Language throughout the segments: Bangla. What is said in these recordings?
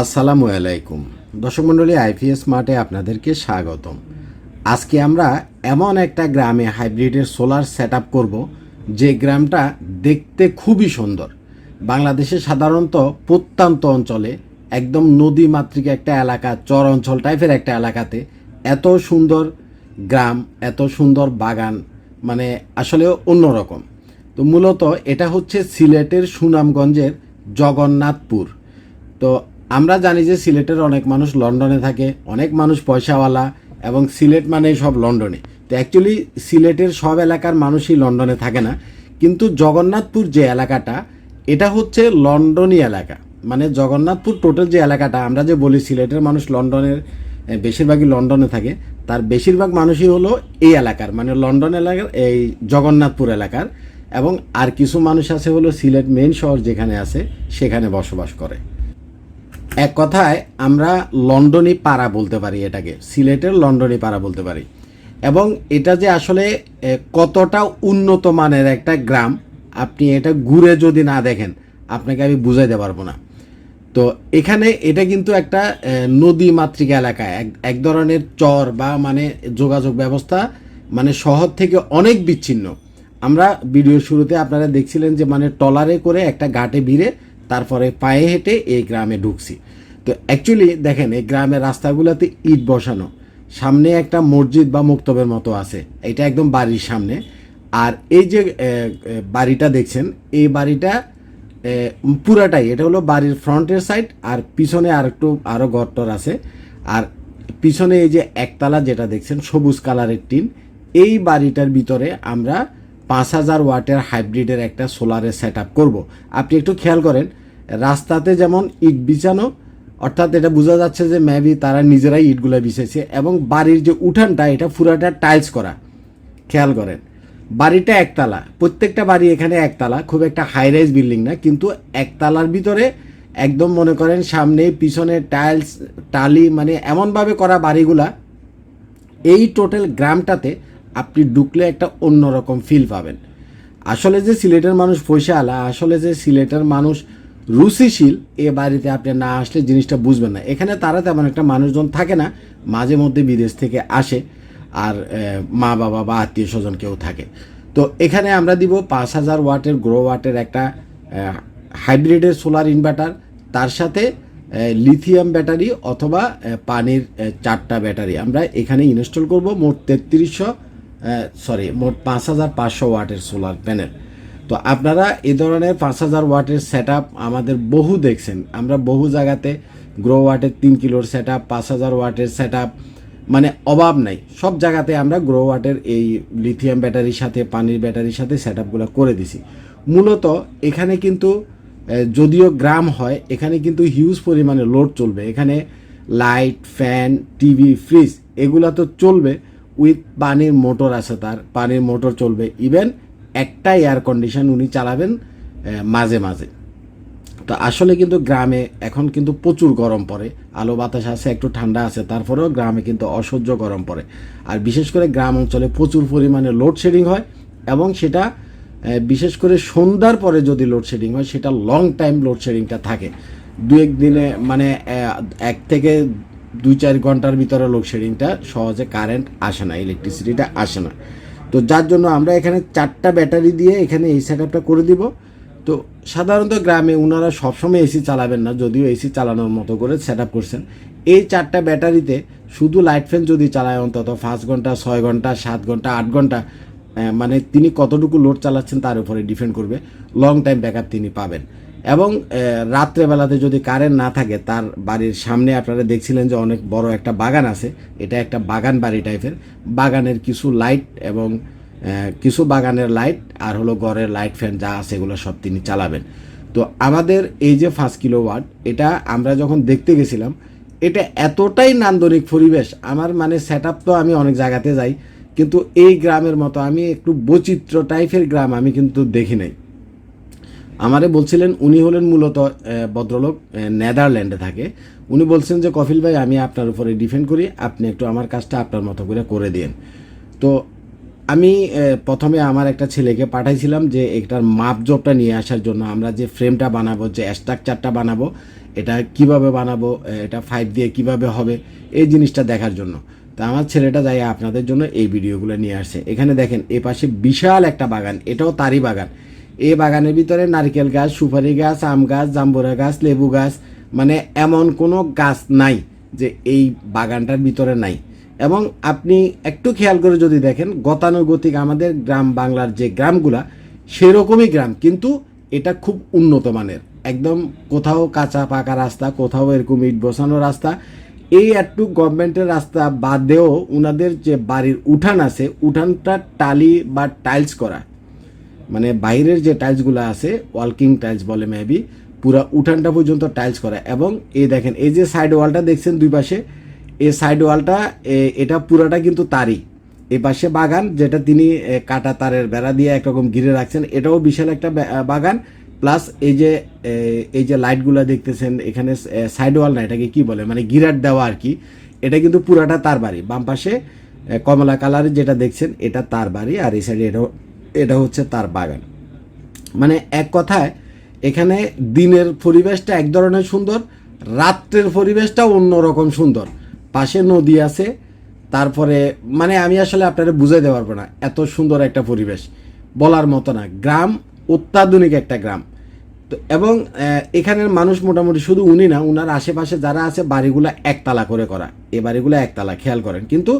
আসসালামু আলাইকুম। দর্শক মণ্ডলী, আইপিএস মার্টে আপনাদেরকে স্বাগতম। আজকে আমরা এমন একটা গ্রামে হাইব্রিডের সোলার সেট আপ করব, যে গ্রামটা দেখতে খুবই সুন্দর। বাংলাদেশে সাধারণত প্রত্যন্ত অঞ্চলে একদম নদী মাতৃক একটা এলাকা, চর অঞ্চল টাইপের একটা এলাকাতে এত সুন্দর গ্রাম, এত সুন্দর বাগান মানে আসলে অন্যরকম। তো মূলত এটা হচ্ছে সিলেটের সুনামগঞ্জের জগন্নাথপুর। তো আমরা জানি যে সিলেটের অনেক মানুষ লন্ডনে থাকে, অনেক মানুষ পয়সাওয়ালা এবং সিলেট মানে সব লন্ডনে। তো অ্যাকচুয়ালি সিলেটের সব এলাকার মানুষই লন্ডনে থাকে না। কিন্তু জগন্নাথপুর যে এলাকাটা, এটা হচ্ছে লন্ডনই এলাকা। মানে জগন্নাথপুর টোটাল যে এলাকাটা, আমরা যে বলি সিলেটের মানুষ লন্ডনের বেশিরভাগই লন্ডনে থাকে। তার বেশিরভাগ মানুষই হলো এই এলাকার মানে লন্ডন এলাকার, এই জগন্নাথপুর এলাকার। এবং আর কিছু মানুষ আছে হলো সিলেট মেন শহর যেখানে আছে, সেখানে বসবাস করে। এক কথায়, আমরা লন্ডনী পাড়া বলতে পারি এটাকে, সিলেটের লন্ডনী পাড়া বলতে পারি। এবং এটা যে আসলে কতটা উন্নত মানের একটা গ্রাম, আপনি এটা ঘুরে যদি না দেখেন, আপনাকে আমি বুঝাইতে পারব না। তো এখানে এটা কিন্তু একটা নদী মাতৃকা এলাকা, এক এক ধরনের চর বা মানে যোগাযোগ ব্যবস্থা মানে শহর থেকে অনেক বিচ্ছিন্ন। আমরা ভিডিও শুরুতে আপনারা দেখছিলেন যে মানে টলারে করে একটা ঘাটে ভিড়ে তারপরে পায়ে হেঁটে এই গ্রামে ঢুকছি। তো অ্যাকচুয়ালি দেখেন, এই গ্রামের রাস্তাগুলোতে ইট বসানো, সামনে একটা মসজিদ বা মুক্তবের মতো আছে। এটা একদম বাড়ির সামনে। আর এই যে বাড়িটা দেখছেন, এই বাড়িটা পুরাটাই, এটা হলো বাড়ির ফ্রন্টের সাইড, আর পিছনে আর একটু আরও গর্তর আছে। আর পিছনে এই যে একতলা যেটা দেখছেন, সবুজ কালারের টিন, এই বাড়িটার ভিতরে আমরা পাঁচ হাজার ওয়াটের হাইব্রিডের একটা সোলারের সেট আপ করব। আপনি একটু খেয়াল করেন, রাস্তাতে যেমন ইট বিছানো, অর্থাৎ এটা বোঝা যাচ্ছে যে মেবি তারা নিজেরাই ইটগুলো বিছেছে এবং বাড়ির যে উঠানটা, এটা পুরাটা টাইলস করা। খেয়াল করেন, বাড়িটা একতলা, প্রত্যেকটা বাড়ি এখানে একতলা, খুব একটা হাই রাইজ বিল্ডিং না, কিন্তু একতলার ভিতরে একদম মনে করেন সামনে পিছনে টাইলস টালি মানে এমনভাবে করা বাড়িগুলা, এই টোটাল গ্রামটাতে আপনি ঢুকলে একটা অন্যরকম ফিল পাবেন। আসলে যে সিলেটের মানুষ পয়সা আলা আসলে যে সিলেটের মানুষ রুচিশীল, এ বাড়িতে আপনি না আসলে জিনিসটা বুঝবেন না। এখানে তারা তেমন একটা মানুষজন থাকে না, মাঝে মধ্যে বিদেশ থেকে আসে, আর মা বাবা বা আত্মীয় স্বজন কেউ থাকে। তো এখানে আমরা দিব পাঁচ হাজার ওয়াটের গ্রো ওয়াটের একটা হাইব্রিডের সোলার ইনভার্টার তার সাথে লিথিয়াম ব্যাটারি অথবা পানির চারটা ব্যাটারি আমরা এখানে ইনস্টল করব মোট তেত্রিশশো সরি মোট পাঁচ হাজার পাঁচশো ওয়াটের সোলার প্যানেল। তো আপনারা এ ধরনের পাঁচ হাজার ওয়াটের সেট আমাদের বহু দেখছেন। আমরা বহু জায়গাতে গ্রো ওয়াটের তিন কিলোর সেট আপ পাঁচ হাজার ওয়াটের সেট মানে অভাব নাই। সব জায়গাতে আমরা গ্রো ওয়াটের এই লিথিয়াম ব্যাটারির সাথে, পানির ব্যাটারির সাথে সেট আপগুলো করে দিছি। মূলত এখানে কিন্তু যদিও গ্রাম হয়, এখানে কিন্তু হিউজ পরিমাণে লোড চলবে। এখানে লাইট ফ্যান টিভি ফ্রিজ এগুলা তো চলবে। উইথ পানির মোটর আছে তার, পানির মোটর চলবে। ইভেন একটা এয়ার কন্ডিশন উনি চালাবেন মাঝে মাঝে। তো আসলে কিন্তু গ্রামে এখন কিন্তু প্রচুর গরম পড়ে। আলো বাতাস আছে, একটু ঠান্ডা আছে, তারপরেও গ্রামে কিন্তু অসহ্য গরম পড়ে। আর বিশেষ করে গ্রাম অঞ্চলে প্রচুর পরিমাণে লোডশেডিং হয় এবং সেটা বিশেষ করে সন্ধ্যার পরে যদি লোডশেডিং হয়, সেটা লং টাইম লোডশেডিংটা থাকে। দু এক দিনে মানে এক থেকে দুই চার ঘণ্টার ভিতরে লোডশেডিংটা সহজে কারেন্ট আসে না ইলেকট্রিসিটিটা আসে না। তো যার জন্য আমরা এখানে চারটা ব্যাটারি দিয়ে এখানে এই সেট করে দিব। তো সাধারণত গ্রামে ওনারা সবসময় এসি চালাবেন না, যদিও এসি চালানোর মতো করে সেট করছেন। এই চারটা ব্যাটারিতে শুধু লাইট ফ্যান যদি চালায় অন্তত পাঁচ ঘণ্টা, ছয় ঘণ্টা, সাত ঘণ্টা, আট ঘণ্টা মানে তিনি কতটুকু লোড চালাচ্ছেন তার উপরে ডিপেন্ড করবে। লং টাইম ব্যাকআপ তিনি পাবেন। এবং রাত্রেবেলাতে যদি কারেন্ট না থাকে, তার বাড়ির সামনে আপনারা দেখছিলেন যে অনেক বড় একটা বাগান আছে। এটা একটা বাগান বাড়ি টাইপের বাগানের কিছু লাইট এবং কিছু বাগানের লাইট আর হলো ঘরের লাইট ফ্যান যা আছে এগুলো সব তিনি চালাবেন। তো আমাদের এই যে পাঁচ কিলো ওয়াট এটা আমরা যখন দেখতে গেছিলাম, এটা এতটাই নান্দনিক পরিবেশ। আমার মানে সেট তো আমি অনেক জায়গাতে যাই, কিন্তু এই গ্রামের মতো আমি একটু বৈচিত্র্য টাইপের গ্রাম আমি কিন্তু দেখি নাই। আমারে বলছিলেন, উনি হলেন মূলত ভদ্রলোক নেদারল্যান্ডে থাকে। উনি বলছেন যে, কফিল ভাই, আমি আপনার উপরে ডিপেন্ড করি, আপনি একটু আমার কাজটা আপনার মতো করে করে দিন। তো আমি প্রথমে আমার একটা ছেলেকে পাঠাইছিলাম যে, এটার মাপজোপটা নিয়ে আসার জন্য আমরা যে ফ্রেমটা বানাবো, যে স্ট্রাকচারটা বানাবো, এটা কীভাবে বানাবো এটা ফাইভ দিয়ে কীভাবে হবে, এই জিনিসটা দেখার জন্য। তা আমার ছেলেটা যাই আপনাদের জন্য এই ভিডিওগুলো নিয়ে আসছে এখানে দেখেন এ পাশে বিশাল একটা বাগান, এটাও তারই বাগান। এই বাগানের ভিতরে নারকেল গাছ, সুপারি গাছ, আম গাছ, জাম্বুরা গাছ, লেবু গাছ মানে এমন কোনো গাছ নাই যে এই বাগানটার ভিতরে নাই। এবং আপনি একটু খেয়াল করে যদি দেখেন, গতানুগতিক আমাদের গ্রাম বাংলার যে গ্রামগুলা, সেরকমই গ্রাম, কিন্তু এটা খুব উন্নত মানের। একদম কোথাও কাঁচা পাকা রাস্তা, কোথাও এরকম ইট বসানো রাস্তা। এই একটু গভর্নমেন্টের রাস্তা বাদেও ওনাদের যে বাড়ির উঠান আছে, উঠানটা টালি বা টাইলস করা। মানে বাইরের যে টাইলসগুলো আছে ওয়ালকিং টাইলস বলে মেবি পুরা উঠানটা পর্যন্ত টাইলস করা। এবং এই দেখেন, এই যে সাইড ওয়ালটা দেখছেন দুই পাশে এই সাইড ওয়ালটা এটা পুরাটা কিন্তু তারই। এ পাশে বাগান, যেটা তিনি কাটা তারের বেড়া দিয়ে একরকম ঘিরে রাখছেন, এটাও বিশাল একটা বাগান। প্লাস এই যে এই যে লাইটগুলো দেখতেছেন, এখানে সাইড ওয়াল না, এটাকে কি বলে? মানে গিরাট দেওয়া আর কি। এটা কিন্তু পুরাটা তার বাড়ি। বাম পাশে কমলা কালারের যেটা দেখছেন, এটা তার বাড়ি। আর এই সাইডে এটাও এটা হচ্ছে তার বাগান। মানে এক কথায়, এখানে দিনের পরিবেশটা এক ধরনের সুন্দর, রাত্রের পরিবেশটা অন্যরকম সুন্দর। পাশে নদী আছে, তারপরে মানে আমি আসলে আপনারা বুঝাইতে পারব না, এত সুন্দর একটা পরিবেশ। বলার মতো না, গ্রাম অত্যাধুনিক একটা গ্রাম। তো, এবং এখানের মানুষ মোটামুটি শুধু উনি না, উনার আশেপাশে যারা আছে, বাড়িগুলো একতলা করে করা। এ বাড়িগুলো একতলা, খেয়াল করেন। কিন্তু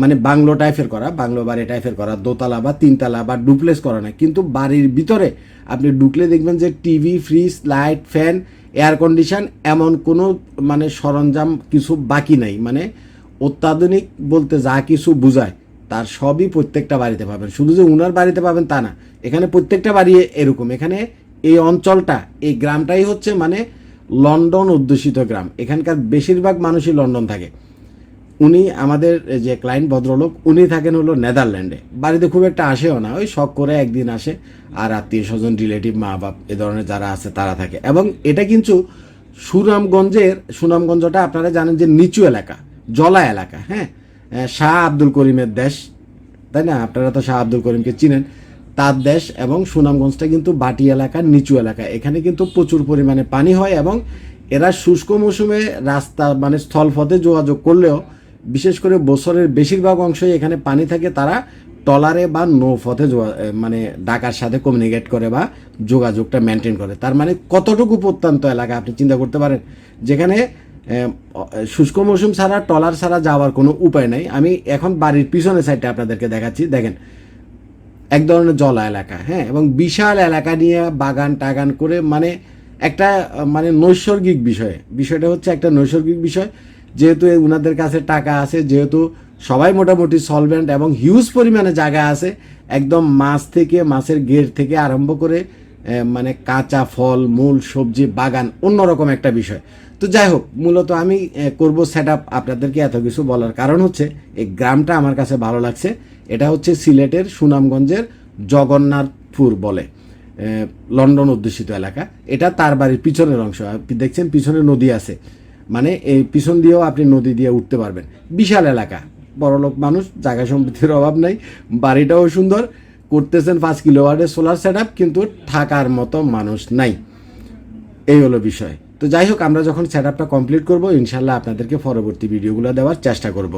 মানে বাংলো টাইপের করা, বাংলো বাড়ি টাইপের করা, দোতলা বা তিনতলা বা ডুপ্লেস করা না। কিন্তু বাড়ির ভিতরে আপনি ঢুকলে দেখবেন যে TV fridge light fan air condition এমন কোনো মানে সরঞ্জাম কিছু বাকি নাই। মানে অত্যাধুনিক বলতে যা কিছু বোঝায়, তার সবই প্রত্যেকটা বাড়িতে পাবেন। শুধু যে উনার বাড়িতে পাবেন তা না, এখানে প্রত্যেকটা বাড়ি এরকম। এখানে এই অঞ্চলটা, এই গ্রামটাই হচ্ছে মানে লন্ডন অধ্যুষিত গ্রাম। এখানকার বেশিরভাগ মানুষই লন্ডন থাকে। উনি আমাদের যে ক্লায়েন্ট ভদ্রলোক, উনি থাকেন হলো নেদারল্যান্ডে। বাড়িতে খুব একটা আসেও না, ওই শখ করে একদিন আসে আর আত্মীয় স্বজন রিলেটিভ মা বাপ এ ধরনের যারা আছে তারা থাকে। এবং এটা কিন্তু সুনামগঞ্জের, সুনামগঞ্জটা আপনারা জানেন যে নিচু এলাকা, জলা এলাকা হ্যাঁ? শাহ আব্দুল করিমের দেশ, তাই না? আপনারা তো শাহ আব্দুল করিমকে চিনেন। তার দেশ এবং সুনামগঞ্জটা কিন্তু বাটি এলাকার নিচু এলাকা। এখানে কিন্তু প্রচুর পরিমাণে পানি হয় এবং এরা শুষ্ক মৌসুমে রাস্তা মানে স্থলপথে যোগাযোগ করলেও বিশেষ করে বছরের বেশিরভাগ অংশই এখানে পানি থাকে, তারা টলারে বা নৌপথে মানে ঢাকার সাথে কমিউনিকেট করে বা যোগাযোগটা মেনটেন করে। তার মানে কতটুকু প্রত্যন্ত এলাকা আপনি চিন্তা করতে পারেন? যেখানে শুষ্ক মৌসুম ছাড়া, টলার ছাড়া যাওয়ার কোনো উপায় নাই। আমি এখন বাড়ির পিছনের সাইডটা আপনাদেরকে দেখাচ্ছি। দেখেন, এক ধরনের জলা এলাকা হ্যাঁ? এবং বিশাল এলাকা নিয়ে বাগান টাগান করে মানে একটা মানে নৈসর্গিক বিষয়। বিষয়টা হচ্ছে একটা নৈসর্গিক বিষয়। যেহেতু এই উনাদের কাছে টাকা আছে, যেহেতু সবাই মোটামুটি সলভেন্ট এবং হিউজ পরিমাণে জায়গা আছে, একদম মাছ থেকে, মাছের গেট থেকে আরম্ভ করে মানে কাঁচা ফল, মূল সবজি, বাগান অন্যরকম একটা বিষয়। তো যাই হোক, মূলত আমি করব সেট আপ আপনাদেরকে এত কিছু বলার কারণ হচ্ছে, এই গ্রামটা আমার কাছে ভালো লাগছে। এটা হচ্ছে সিলেটের সুনামগঞ্জের জগন্নাথপুর বলে লন্ডন অধ্যুষিত এলাকা। এটা তার বাড়ির পিছনের অংশ। আপনি দেখছেন পিছনে নদী আছে। মানে এই পিছন দিয়েও আপনি নদী দিয়ে উঠতে পারবেন। বিশাল এলাকা। বড়লোক মানুষ, জায়গা সম্পত্তির অভাব নাই। বাড়িটাও সুন্দর। করতেছেন পাঁচ কিলোওয়াটের সোলার সেট কিন্তু থাকার মতো মানুষ নাই। এই হলো বিষয়। তো যাই হোক, আমরা যখন সেট আপটা কমপ্লিট করব, ইনশাল্লাহ আপনাদেরকে পরবর্তী ভিডিওগুলো দেওয়ার চেষ্টা করব।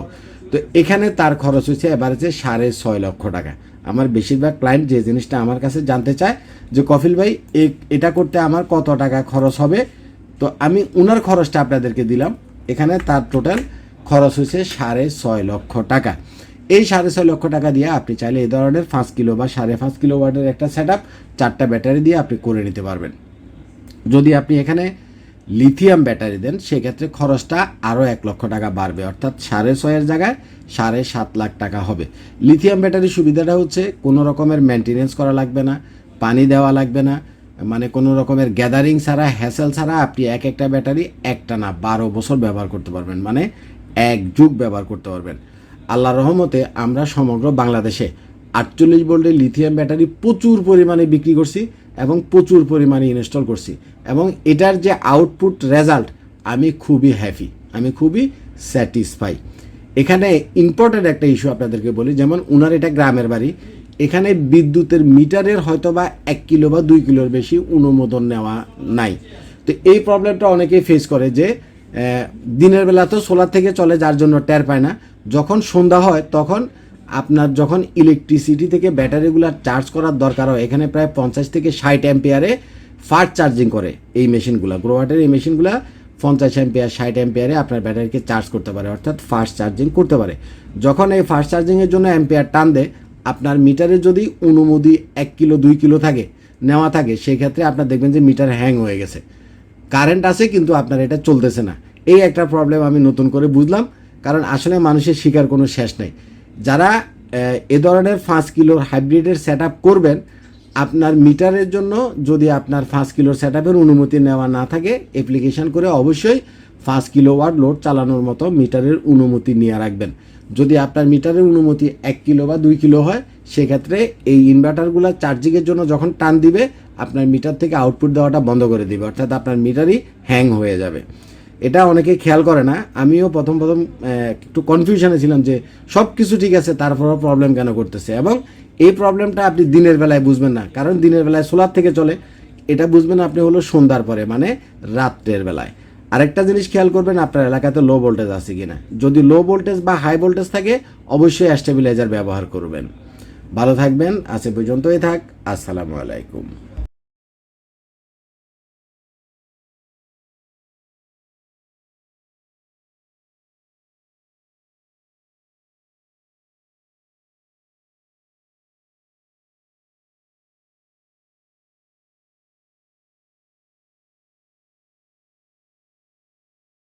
তো এখানে তার খরচ হচ্ছে হচ্ছে সাড়ে ছয় লক্ষ টাকা। আমার বেশিরভাগ ক্লায়েন্ট যে জিনিসটা আমার কাছে জানতে চায় যে কফিল ভাই এটা করতে আমার কত টাকা খরচ হবে? তো আমি ওনার খরচটা আপনাদেরকে দিলাম। এখানে তার টোটাল খরচ হয়েছে সাড়ে ছয় লক্ষ টাকা। এই সাড়ে ছয় লক্ষ টাকা দিয়ে আপনি চাইলে এই ধরনের পাঁচ কিলো বা সাড়ে পাঁচ কিলো ওয়াটের একটা সেট আপ চারটা ব্যাটারি দিয়ে আপনি করে নিতে পারবেন। যদি আপনি এখানে লিথিয়াম ব্যাটারি দেন, সেক্ষেত্রে খরচটা আরও এক লক্ষ টাকা বাড়বে। অর্থাৎ সাড়ে ছয়ের জায়গায় সাড়ে সাত লাখ টাকা হবে। লিথিয়াম ব্যাটারির সুবিধাটা হচ্ছে কোনো রকমের মেনটেনেন্স করা লাগবে না, পানি দেওয়া লাগবে না মানে কোনো রকমের গ্যাদারিং ছাড়া হ্যাসেল ছাড়া আপনি এক একটা ব্যাটারি একটা না বারো বছর ব্যবহার করতে পারবেন। মানে এক যুগ ব্যবহার করতে পারবেন। আল্লাহ রহমতে আমরা সমগ্র বাংলাদেশে আটচল্লিশ ভোল্টের লিথিয়াম ব্যাটারি প্রচুর পরিমাণে বিক্রি করছি এবং প্রচুর পরিমাণে ইনস্টল করছি। এবং এটার যে আউটপুট রেজাল্ট আমি খুবই হ্যাপি আমি খুবই স্যাটিসফাই এখানে ইম্পর্টেন্ট একটা ইস্যু আপনাদেরকে বলি, যেমন উনার এটা গ্রামের বাড়ি এখানে বিদ্যুতের মিটারের হয়তো বা এক কিলো বা দুই কিলোর বেশি অনুমোদন নেওয়া নাই। তো এই প্রবলেমটা অনেকেই ফেস করে যে দিনের বেলা তো সোলার থেকে চলে, যার জন্য টের পায় না। যখন সন্ধ্যা হয়, তখন আপনার যখন ইলেকট্রিসিটি থেকে ব্যাটারিগুলো চার্জ করার দরকার হয়, এখানে প্রায় পঞ্চাশ থেকে ষাট অ্যাম্পিয়ারে ফাস্ট চার্জিং করে এই মেশিনগুলো গ্রোয়াটের এই মেশিনগুলো পঞ্চাশ অ্যাম্পিয়ার ষাট অ্যাম্পিয়ারে আপনার ব্যাটারিকে চার্জ করতে পারে, অর্থাৎ ফাস্ট চার্জিং করতে পারে। যখন এই ফাস্ট চার্জিংয়ের জন্য অ্যাম্পিয়ার টান দেয় আপনার মিটারে যদি অনুমতি এক কিলো, দুই কিলো থাকে, নেওয়া থাকে, সেক্ষেত্রে আপনার দেখবেন যে মিটার হ্যাং হয়ে গেছে। কারেন্ট আছে, কিন্তু আপনার এটা চলতেছে না। এই একটা প্রবলেম আমি নতুন করে বুঝলাম, কারণ আসলে মানুষের শিকার কোনো শেষ নেই। যারা এ ধরনের পাঁচ কিলোর হাইব্রিডের সেট করবেন, আপনার মিটারের জন্য যদি আপনার পাঁচ কিলোর সেট অনুমতি নেওয়া না থাকে অ্যাপ্লিকেশন করে অবশ্যই পাঁচ কিলো ওয়াট লোড চালানোর মতো মিটারের অনুমতি নিয়ে রাখবেন। যদি আপনার মিটারের অনুমতি এক কিলো বা দুই কিলো হয়, সেক্ষেত্রে এই ইনভার্টারগুলো চার্জিংয়ের জন্য যখন টান দিবে, আপনার মিটার থেকে আউটপুট দেওয়াটা বন্ধ করে দিবে, অর্থাৎ আপনার মিটারই হ্যাং হয়ে যাবে। এটা অনেকে খেয়াল করে না। আমিও প্রথম প্রথম একটু কনফিউশনে ছিলাম যে সব কিছু ঠিক আছে, তারপরেও প্রবলেম কেন করতেছে? এবং এই প্রবলেমটা আপনি দিনের বেলায় বুঝবেন না, কারণ দিনের বেলায় সোলার থেকে চলে। এটা বুঝবেন আপনি হলো সন্ধ্যার পরে মানে রাত্রের বেলায়। আরেকটা জিনিস খেয়াল করবেন, আপনার এলাকাতে লো ভোল্টেজ আছে কিনা। যদি লো ভোল্টেজ বা হাই ভোল্টেজ থাকে, অবশ্যই স্টেবিলাইজার ব্যবহার করবেন। ভালো থাকবেন আজকে পর্যন্তই থাক, আসসালামু আলাইকুম।